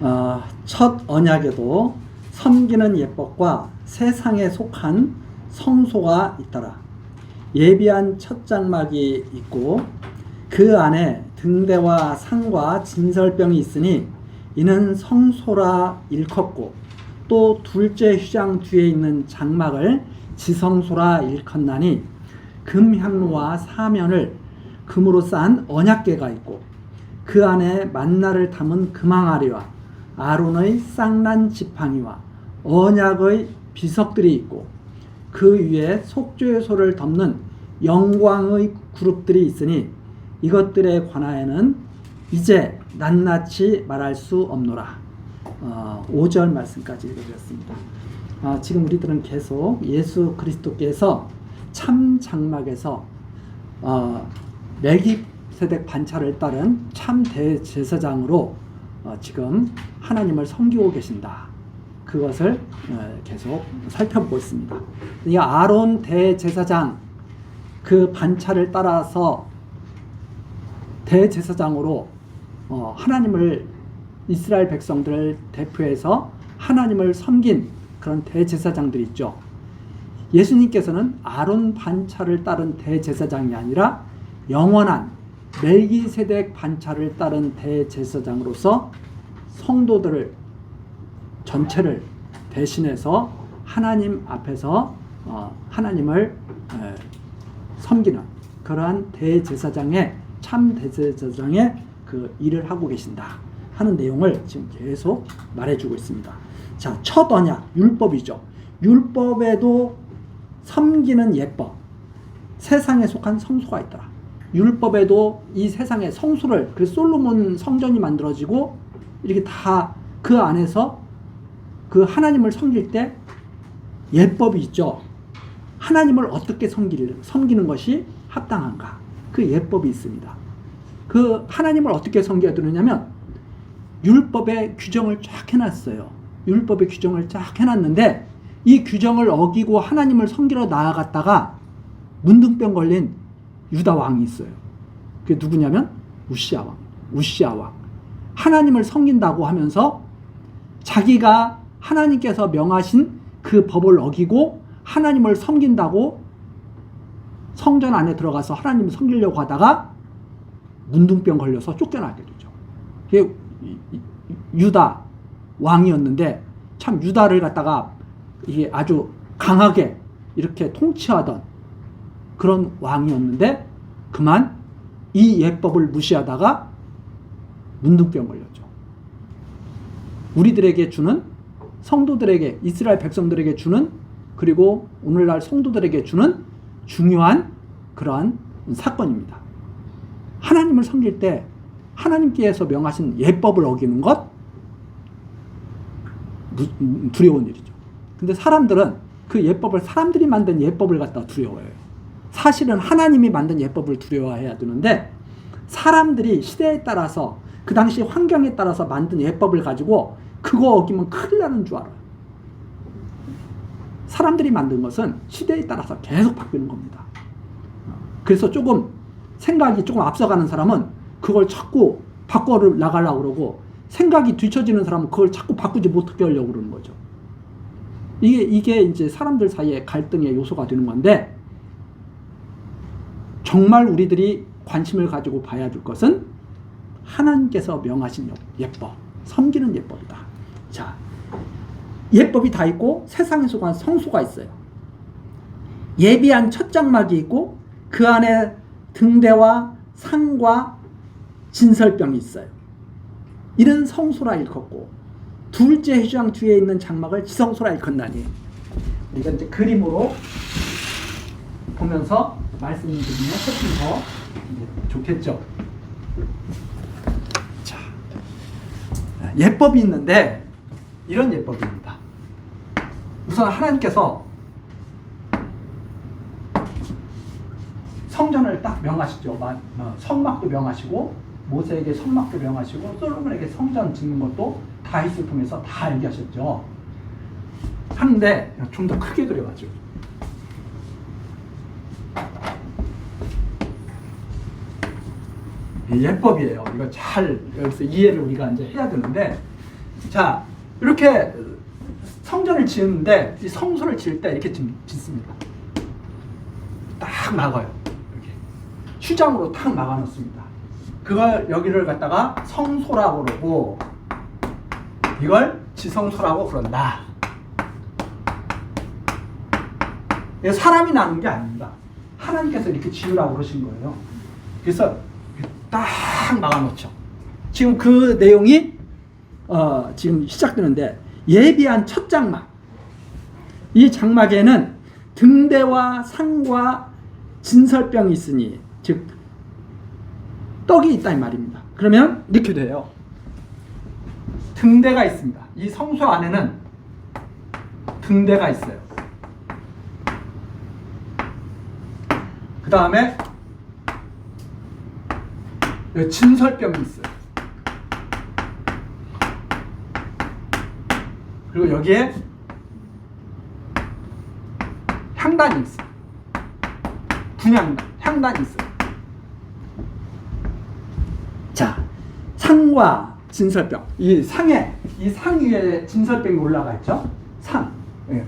어, 첫 언약에도 섬기는 예법과 세상에 속한 성소가 있더라. 예비한 첫 장막이 있고 그 안에 등대와 상과 진설병이 있으니 이는 성소라 일컫고 또 둘째 휘장 뒤에 있는 장막을 지성소라 일컫나니 금향로와 사면을 금으로 싼 언약궤가 있고 그 안에 만나를 담은 금항아리와 아론의 쌍난 지팡이와 언약의 비석들이 있고 그 위에 속죄의 소를 덮는 영광의 그룹들이 있으니 이것들에 관하여는 이제 낱낱이 말할 수 없노라. 어, 5절 말씀까지 읽어드렸습니다. 아, 지금 우리들은 계속 예수 그리스도께서 참 장막에서 어, 멜기세덱 반차를 따른 참 대제사장으로 어, 지금 하나님을 섬기고 계신다. 그것을 어, 계속 살펴보고 있습니다. 이 아론 대제사장 그 반차를 따라서 대제사장으로 어, 하나님을 이스라엘 백성들을 대표해서 하나님을 섬긴 그런 대제사장들이 있죠. 예수님께서는 아론 반차를 따른 대제사장이 아니라 영원한 멜기세덱 반차를 따른 대제사장으로서 성도들을 전체를 대신해서 하나님 앞에서 어, 하나님을 에, 섬기는 그러한 대제사장의 참 대제사장의 그 일을 하고 계신다 하는 내용을 지금 계속 말해주고 있습니다. 자, 첫 언약 율법이죠. 율법에도 섬기는 예법, 세상에 속한 성소가 있더라. 율법에도 이 세상의 성소를 그 솔로몬 성전이 만들어지고 이렇게 다 그 안에서 그 하나님을 섬길 때 예법이 있죠. 하나님을 어떻게 섬기를, 섬기는 것이 합당한가? 그 예법이 있습니다. 그 하나님을 어떻게 섬겨야 되느냐면 율법의 규정을 쫙 해놨어요. 율법의 규정을 쫙 해놨는데 이 규정을 어기고 하나님을 섬기러 나아갔다가 문둥병 걸린 유다 왕이 있어요. 그게 누구냐면 우시아 왕. 우시아 왕. 하나님을 섬긴다고 하면서 자기가 하나님께서 명하신 그 법을 어기고 하나님을 섬긴다고 성전 안에 들어가서 하나님을 섬기려고 하다가 문둥병 걸려서 쫓겨나게 되죠. 그게 유다 왕이었는데 참 유다를 갖다가 이게 아주 강하게 이렇게 통치하던 그런 왕이었는데 그만 이 예법을 무시하다가 문둥병 걸렸죠. 우리들에게 주는 성도들에게 이스라엘 백성들에게 주는 그리고 오늘날 성도들에게 주는 중요한 그러한 사건입니다. 하나님을 섬길 때 하나님께서 명하신 예법을 어기는 것 두려운 일이죠. 근데 사람들은 그 예법을 사람들이 만든 예법을 갖다 두려워해요. 사실은 하나님이 만든 예법을 두려워해야 되는데 사람들이 시대에 따라서 그 당시 환경에 따라서 만든 예법을 가지고 그거 어기면 큰일 나는 줄 알아요. 사람들이 만든 것은 시대에 따라서 계속 바뀌는 겁니다. 그래서 조금 생각이 조금 앞서가는 사람은 그걸 자꾸 바꿔 나가려고 그러고 생각이 뒤처지는 사람은 그걸 자꾸 바꾸지 못하게 하려고 그러는 거죠. 이게, 이게 이제 사람들 사이에 갈등의 요소가 되는 건데, 정말 우리들이 관심을 가지고 봐야 될 것은 하나님께서 명하신 예법, 섬기는 예법이다. 자, 예법이 다 있고 세상에 속한 성소가 있어요. 예비한 첫 장막이 있고 그 안에 등대와 상과 진설병이 있어요. 이런 성소라 일컫고 둘째 회장 뒤에 있는 장막을 지성소라 일컫나니 우리가 이제 그림으로 보면서 말씀드리면 훨씬 더 좋겠죠. 자, 예법이 있는데 이런 예법입니다. 우선 하나님께서 성전을 딱 명하시죠. 성막도 명하시고 모세에게 성막도 명하시고 솔로몬에게 성전 짓는 것도 다윗을 통해서 다 얘기하셨죠. 하는데 좀 더 크게 그려가지고 예법이에요. 이거 잘 여기서 이해를 우리가 이제 해야 되는데 자, 이렇게 성전을 지었는데 이 성소를 지을 때 이렇게 짓- 짓습니다. 딱 막아요. 이렇게 휴장으로 딱 막아 놓습니다. 그걸 여기를 갖다가 성소라고 그러고 이걸 지성소라고 그런다. 사람이 나는 게 아닙니다. 하나님께서 이렇게 지으라고 그러신 거예요. 그래서 딱 막아놓죠. 지금 그 내용이 어, 지금 시작되는데 예비한 첫 장막. 이 장막에는 등대와 상과 진설병이 있으니 즉 떡이 있다 이 말입니다. 그러면 이렇게 돼요. 등대가 있습니다. 이 성소 안에는 등대가 있어요. 그 다음에 진설병이 있어요. 그리고 여기에 향단이 있어요. 분향단, 향단이 있어요. 자, 상과 진설병. 이 상에, 이 상 위에 진설병이 올라가 있죠? 상. 예.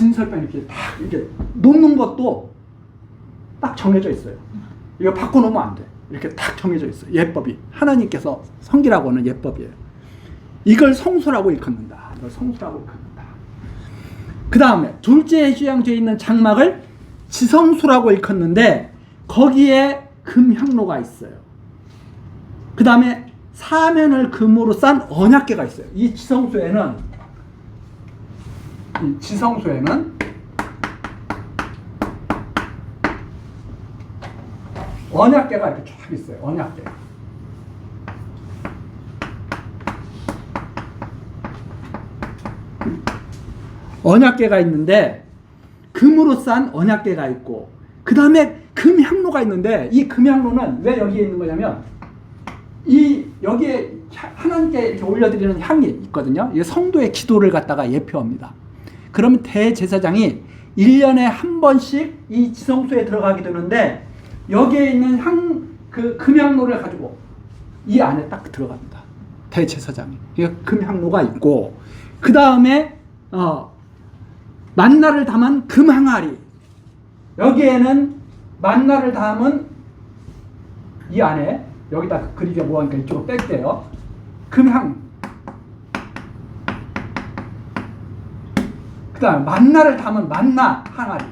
진설병 이렇게 딱 이렇게 놓는 것도 딱 정해져 있어요. 이거 바꿔놓으면 안 돼. 이렇게 딱 정해져 있어요. 예법이. 하나님께서 성기라고 하는 예법이에요. 이걸 성소라고 일컫는다. 이걸 성소라고 일컫는다. 그 다음에 둘째 휴양지에 있는 장막을 지성소라고 일컫는데 거기에 금향로가 있어요. 그 다음에 사면을 금으로 싼 언약계가 있어요. 이 지성소에는 이 지성소에는 언약계가 이렇게 쫙 있어요. 언약계. 언약계가 있는데 금으로 싼 언약계가 있고 그 다음에 금향로가 있는데 이 금향로는 왜 여기에 있는 거냐면 이 여기에 하- 하나님께 이렇게 올려드리는 향이 있거든요. 이 성도의 기도를 갖다가 예표합니다. 그러면 대제사장이 1년에 한 번씩 이 지성소에 들어가게 되는데 여기에 있는 향, 그 금향로를 가지고 이 안에 딱 들어갑니다. 대제사장이. 이 금향로가 있고 그 다음에 어, 만나를 담은 금항아리 여기에는 만나를 담은 이 안에 여기다 그리게 뭐하니까 이쪽으로 뺄게요. 금향 그 다음 만나를 담은 만나 항아리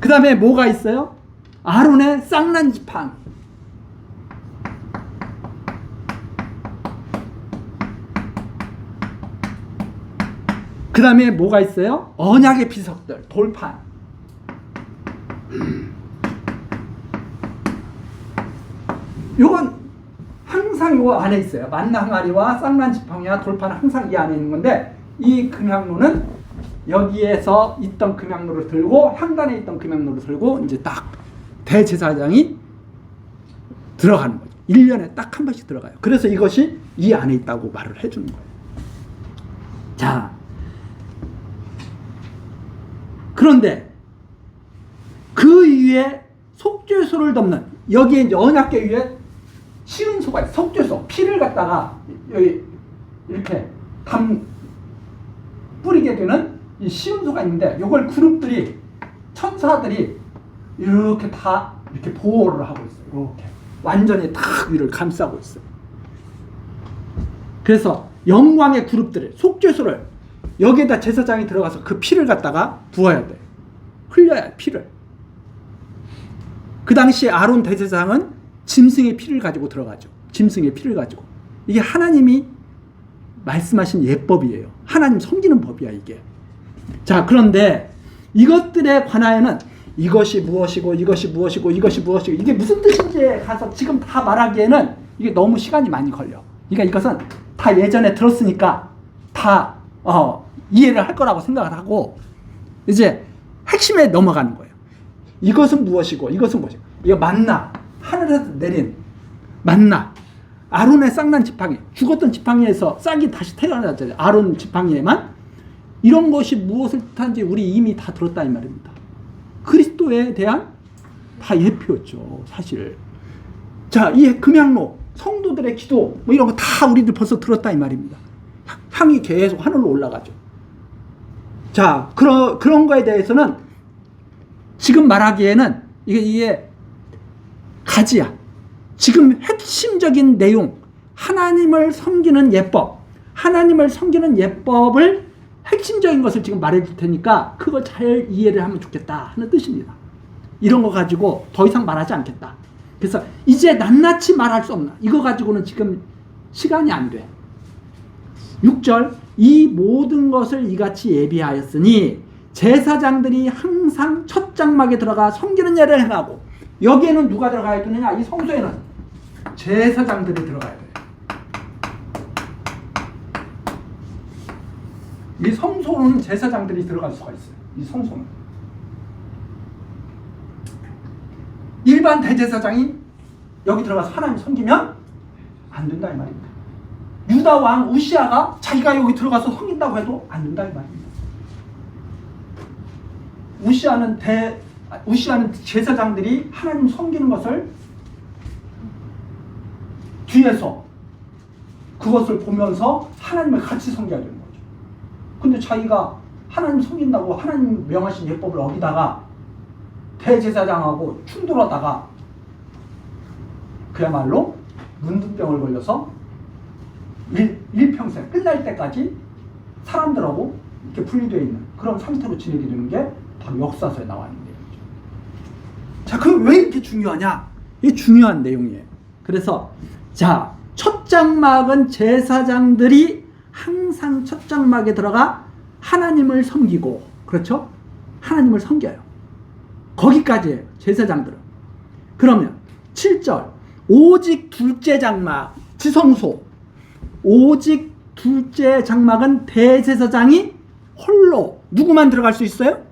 그 다음에 뭐가 있어요? 아론의 쌍난 지팡 그 다음에 뭐가 있어요? 언약의 비석들 돌판 요건 항상 요 안에 있어요. 만나 항아리와 쌍난 지팡이와 돌판은 항상 이 안에 있는 건데 이 금향로는 여기에서 있던 금향로를 들고 향단에 있던 금향로를 들고 이제 딱 대제사장이 들어가는 거죠. 1년에 딱 한 번씩 들어가요. 그래서 이것이 이 안에 있다고 말을 해주는 거예요. 자, 그런데 그 위에 속죄소를 덮는 여기에 언약계 위에 있어요. 속죄소 피를 갖다가 여기 이렇게 담 뿌리게 되는 이 시은소가 있는데 이걸 그룹들이 천사들이 이렇게 다 이렇게 보호를 하고 있어요. 이렇게 완전히 탁 위를 감싸고 있어요. 그래서 영광의 그룹들을 속죄소를 여기에다 제사장이 들어가서 그 피를 갖다가 부어야 돼. 흘려야 해, 피를. 그 당시 아론 대제사장은 짐승의 피를 가지고 들어가죠. 짐승의 피를 가지고. 이게 하나님이 말씀하신 예법이에요. 하나님 섬기는 법이야, 이게. 자, 그런데 이것들에 관하여는 이것이 무엇이고 이것이 무엇이고 이것이 무엇이고 이게 무슨 뜻인지 가서 지금 다 말하기에는 이게 너무 시간이 많이 걸려. 그러니까 이것은 다 예전에 들었으니까 다 어, 이해를 할 거라고 생각을 하고 이제 핵심에 넘어가는 거예요. 이것은 무엇이고 이것은 무엇이고 이거 만나 하늘에서 내린 만나 아론의 쌍난 지팡이 죽었던 지팡이에서 싹이 다시 태어났잖아요. 아론 지팡이에만 이런 것이 무엇을 뜻하는지 우리 이미 다 들었다 이 말입니다. 그리스도 그리스도에 대한 다 예표였죠, 사실. 자, 이 금양로, 성도들의 기도, 뭐 이런 거 다 우리들 벌써 들었다 이 말입니다. 향이 계속 하늘로 올라가죠. 자, 그런, 그런 거에 대해서는 지금 말하기에는 이게, 이게 가지야. 지금 핵심적인 내용, 하나님을 섬기는 예법, 하나님을 섬기는 예법을 핵심적인 것을 지금 말해 줄 테니까 그거 잘 이해를 하면 좋겠다 하는 뜻입니다. 이런 거 가지고 더 이상 말하지 않겠다. 그래서 이제 낱낱이 말할 수 없나. 이거 가지고는 지금 시간이 안 돼. 6절 이 모든 것을 이같이 예비하였으니 제사장들이 항상 첫 장막에 들어가 섬기는 예를 행하고 여기에는 누가 들어가야 되느냐? 이 성소에는 제사장들이 들어가야 돼요. 이 성소는 제사장들이 들어갈 수가 있어요. 이 성소는. 일반 대제사장이 여기 들어가서 하나님 섬기면 안 된다 이 말입니다. 유다 왕 우시아가 자기가 여기 들어가서 섬긴다고 해도 안 된다 이 말입니다. 우시아는 대 우시아는 제사장들이 하나님 섬기는 것을 뒤에서 그것을 보면서 하나님을 같이 섬겨야 되는 거죠. 근데 자기가 하나님 섬긴다고 하나님 명하신 예법을 어기다가 대제사장하고 충돌하다가 그야말로 문둥병을 걸려서 일, 일평생 끝날 때까지 사람들하고 이렇게 분리되어 있는 그런 상태로 지내게 되는 게 바로 역사서에 나와 있는 내용이죠. 자, 그럼 왜 이렇게 중요하냐? 이게 중요한 내용이에요. 그래서 자, 첫 장막은 제사장들이 항상 첫 장막에 들어가 하나님을 섬기고 그렇죠? 하나님을 섬겨요. 거기까지예요. 제사장들은. 그러면 7절 오직 둘째 장막 지성소 오직 둘째 장막은 대제사장이 홀로 누구만 들어갈 수 있어요?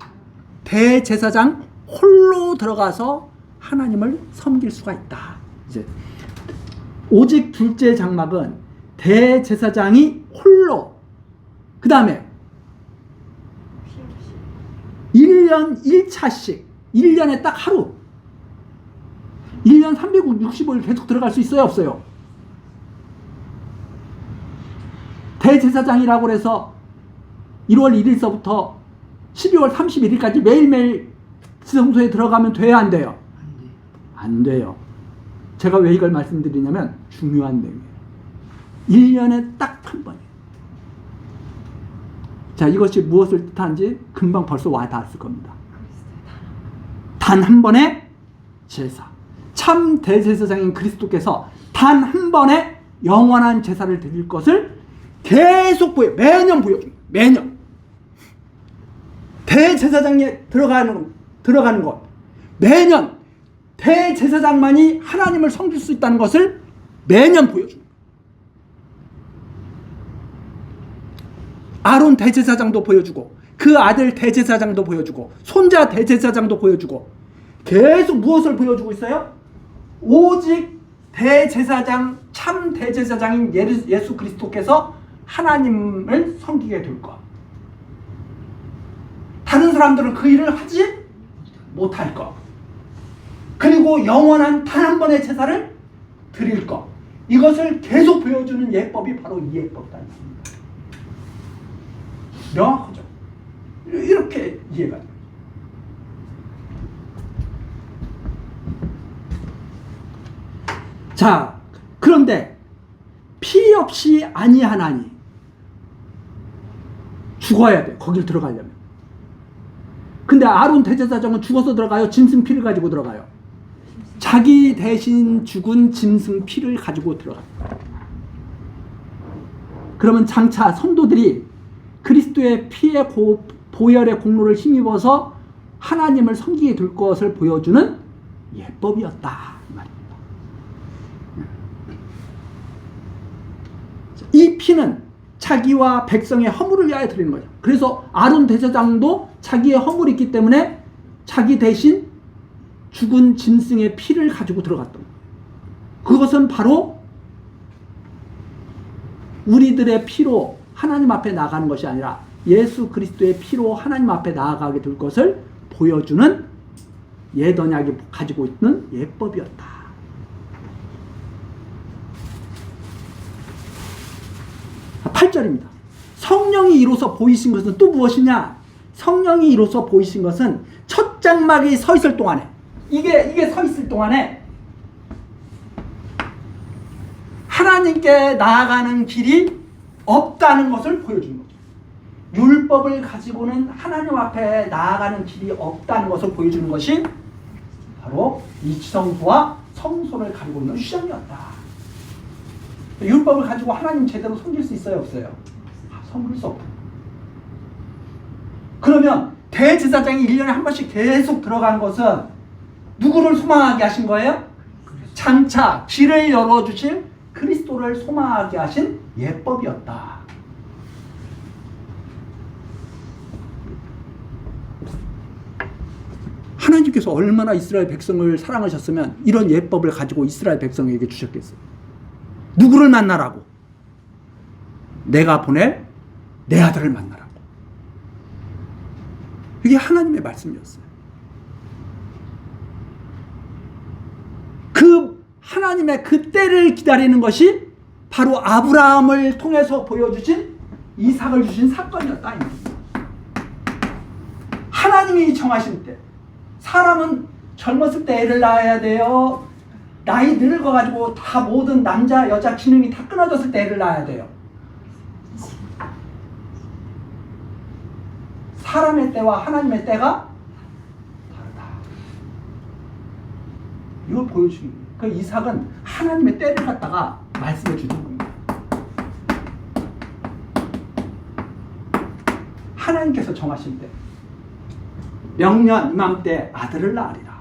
대제사장 홀로 들어가서 하나님을 섬길 수가 있다. 이제 오직 둘째 장막은 대제사장이 홀로 그 다음에 1년 1차씩 1년에 딱 하루 1년 365일 계속 들어갈 수 있어요 없어요? 대제사장이라고 해서 1월 1일서부터 12월 31일까지 매일매일 지성소에 들어가면 돼야 안 돼요? 안 돼요. 제가 왜 이걸 말씀드리냐면 중요한 내용이에요. 1년에 딱 한 번이에요. 자, 이것이 무엇을 뜻하는지 금방 벌써 와 닿았을 겁니다. 단 한 번의 제사. 참 대제사장인 그리스도께서 단 한 번의 영원한 제사를 드릴 것을 계속 보여 매년 보여줍니다. 매년 대제사장에 들어가는 들어가는 것 매년 대제사장만이 하나님을 섬길 수 있다는 것을 매년 보여줍니다. 아론 대제사장도 보여주고 그 아들 대제사장도 보여주고 손자 대제사장도 보여주고 계속 무엇을 보여주고 있어요? 오직 대제사장 참 대제사장인 예수 그리스도께서 하나님을 섬기게 될 것. 다른 사람들은 그 일을 하지 못할 것. 그리고 영원한 단 한 번의 제사를 드릴 것. 이것을 계속 보여주는 예법이 바로 이 예법이다. 명확하죠? 이렇게 이해가 돼요. 자, 그런데 피 없이 아니하나니 죽어야 돼. 거길 들어가려면. 근데 아론 대제사장은 죽어서 들어가요. 짐승 피를 가지고 들어가요. 자기 대신 죽은 짐승 피를 가지고 들어갑니다. 그러면 장차 성도들이 그리스도의 피의 고, 보혈의 공로를 힘입어서 하나님을 섬기게 될 것을 보여주는 예법이었다. 이 피는 자기와 백성의 허물을 위하여 드리는 거죠. 그래서 아론 대제사장도 자기의 허물이 있기 때문에 자기 대신 죽은 짐승의 피를 가지고 들어갔던 거예요. 그것은 바로 우리들의 피로 하나님 앞에 나가는 것이 아니라 예수 그리스도의 피로 하나님 앞에 나아가게 될 것을 보여주는 옛 언약이 가지고 있는 예법이었다. 8절입니다. 성령이 이로써 보이신 것은 또 무엇이냐? 성령이 이로써 보이신 것은 첫 장막이 서 있을 동안에 이게 이게 서 있을 동안에 하나님께 나아가는 길이 없다는 것을 보여주는 거죠. 율법을 가지고는 하나님 앞에 나아가는 길이 없다는 것을 보여주는 것이 바로 이치성소와 성소를 가지고 있는 휘장이었다. 율법을 가지고 하나님 제대로 섬길 수 있어요, 없어요? 섬길 수 없다. 그러면 대제사장이 1년에 한 번씩 계속 들어간 것은 누구를 소망하게 하신 거예요? 장차 길을 열어주실 그리스도를 소망하게 하신 예법이었다. 하나님께서 얼마나 이스라엘 백성을 사랑하셨으면 이런 예법을 가지고 이스라엘 백성에게 주셨겠어요. 누구를 만나라고? 내가 보낼 내 아들을 만나라 고. 이게 하나님의 말씀이었어요. 그 하나님의 그 때를 기다리는 것이 바로 아브라함을 통해서 보여주신 이삭을 주신 사건이었다. 하나님이 정하신 때 사람은 젊었을 때 애를 낳아야 돼요. 나이 늙어가지고 다 모든 남자 여자 기능이 다 끊어졌을 때 애를 낳아야 돼요. 사람의 때와 하나님의 때가 다르다. 이걸 거예요. 그 이삭은 하나님의 때를 갖다가 말씀해 주는 겁니다. 하나님께서 정하신 때 명년 이맘때 아들을 낳으리라.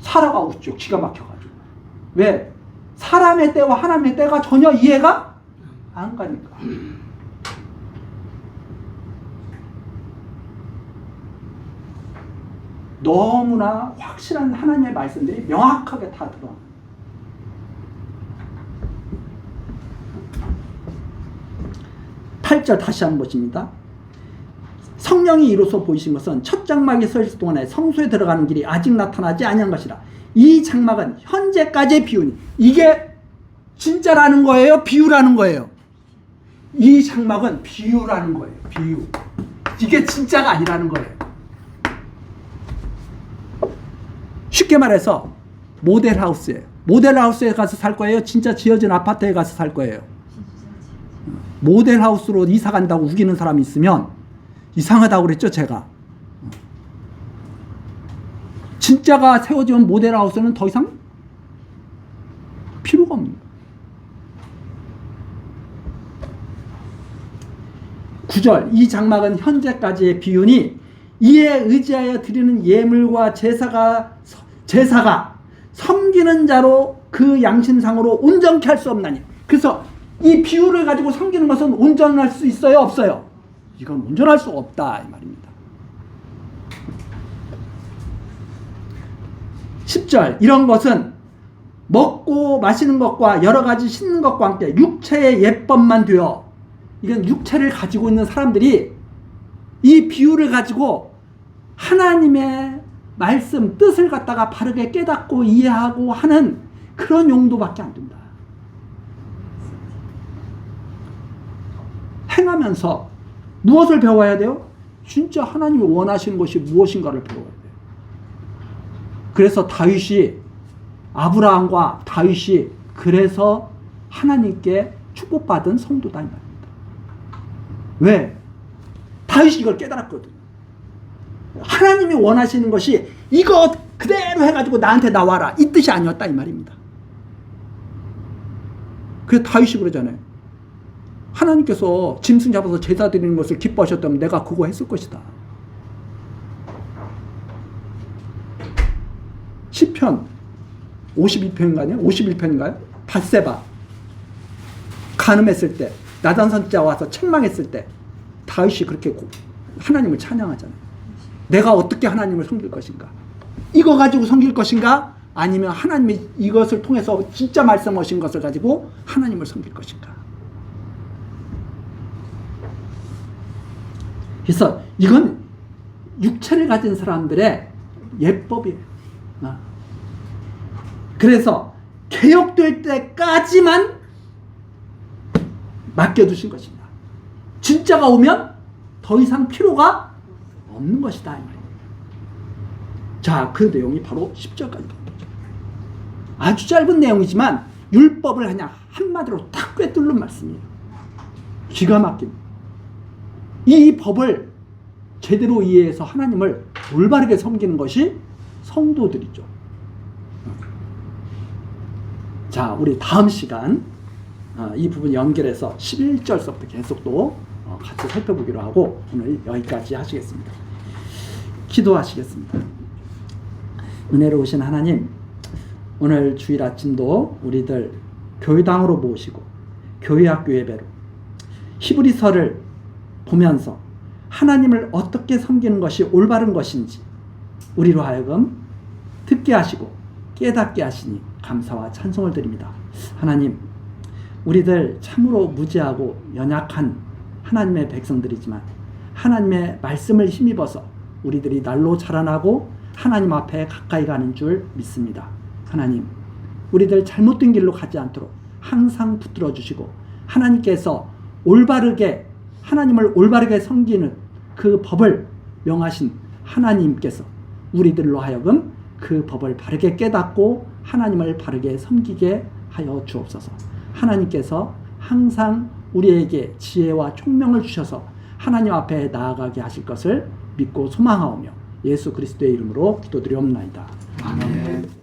사라가 웃죠. 기가 막혀가지고. 왜? 사람의 때와 하나님의 때가 전혀 이해가 안 가니까. 너무나 확실한 하나님의 말씀들이 명확하게 다 들어. 팔절 다시 한번 보십니다. 성령이 이로써 보이신 것은 첫 장막에 서 있을 동안에 성소에 들어가는 길이 아직 나타나지 아니한 것이라. 이 장막은 현재까지의 비유니 이게 진짜라는 거예요, 비유라는 거예요. 이 장막은 비유라는 거예요, 비유. 이게 진짜가 아니라는 거예요. 쉽게 말해서 모델 하우스예요. 모델 하우스에 가서 살 거예요. 진짜 지어진 아파트에 가서 살 거예요. 모델 하우스로 이사 간다고 우기는 사람이 있으면 이상하다고 그랬죠, 제가. 진짜가 세워지면 모델 하우스는 더 이상 필요가 없는 거예요. 9절 이 장막은 현재까지의 비유니 이에 의지하여 드리는 예물과 제사가 제사가 섬기는 자로 그 양심상으로 온전케 할 수 없나니. 그래서 이 비유를 가지고 섬기는 것은 온전할 수 있어요 없어요? 이건 온전할 수 없다 이 말입니다. 10절. 이런 것은 먹고 마시는 것과 여러 가지 씻는 것과 함께 육체의 예법만 되어 이건 육체를 가지고 있는 사람들이 이 비유를 가지고 하나님의 말씀 뜻을 갖다가 바르게 깨닫고 이해하고 하는 그런 용도밖에 안 된다. 행하면서 무엇을 배워야 돼요? 진짜 하나님이 원하시는 것이 무엇인가를 배워야 돼요. 그래서 다윗이 아브라함과 다윗이 그래서 하나님께 축복받은 성도다 이 말입니다. 왜? 다윗이 이걸 깨달았거든. 하나님이 원하시는 것이 이거 그대로 해가지고 나한테 나와라 이 뜻이 아니었다 이 말입니다. 그래서 다윗이 그러잖아요. 하나님께서 짐승 잡아서 제사 드리는 것을 기뻐하셨다면 내가 그거 했을 것이다. 시편 52편인가요? 51편인가요? 바세바 간음했을 때 나단 선자 와서 책망했을 때 다윗이 그렇게 고- 하나님을 찬양하잖아요. 내가 어떻게 하나님을 섬길 것인가? 이거 가지고 섬길 것인가? 아니면 하나님이 이것을 통해서 진짜 말씀하신 것을 가지고 하나님을 섬길 것인가? 그래서 이건 육체를 가진 사람들의 예법이에요. 어. 그래서 개혁될 때까지만 맡겨두신 것입니다. 진짜가 오면 더 이상 필요가 없는 것이다. 자, 그 내용이 바로 10절까지 본 거죠. 아주 짧은 내용이지만 율법을 그냥 한마디로 탁 꿰뚫는 말씀이에요. 기가 막힌. 이 법을 제대로 이해해서 하나님을 올바르게 섬기는 것이 성도들이죠. 자, 우리 다음 시간 어, 이 부분 연결해서 11절서부터 계속 또 어, 같이 살펴보기로 하고 오늘 여기까지 하시겠습니다. 기도하시겠습니다. 은혜로우신 하나님, 오늘 주일 아침도 우리들 교회당으로 모시고 교회 학교 예배로 히브리서를 보면서 하나님을 어떻게 섬기는 것이 올바른 것인지 우리로 하여금 듣게 하시고 깨닫게 하시니 감사와 찬송을 드립니다. 하나님, 우리들 참으로 무지하고 연약한 하나님의 백성들이지만 하나님의 말씀을 힘입어서 우리들이 날로 자라나고 하나님 앞에 가까이 가는 줄 믿습니다. 하나님, 우리들 잘못된 길로 가지 않도록 항상 붙들어 주시고 하나님께서 올바르게 하나님을 올바르게 섬기는 그 법을 명하신 하나님께서 우리들로 하여금 그 법을 바르게 깨닫고 하나님을 바르게 섬기게 하여 주옵소서. 하나님께서 항상 우리에게 지혜와 총명을 주셔서 하나님 앞에 나아가게 하실 것을 믿고 소망하오며 예수 그리스도의 이름으로 기도드리옵나이다. 아멘.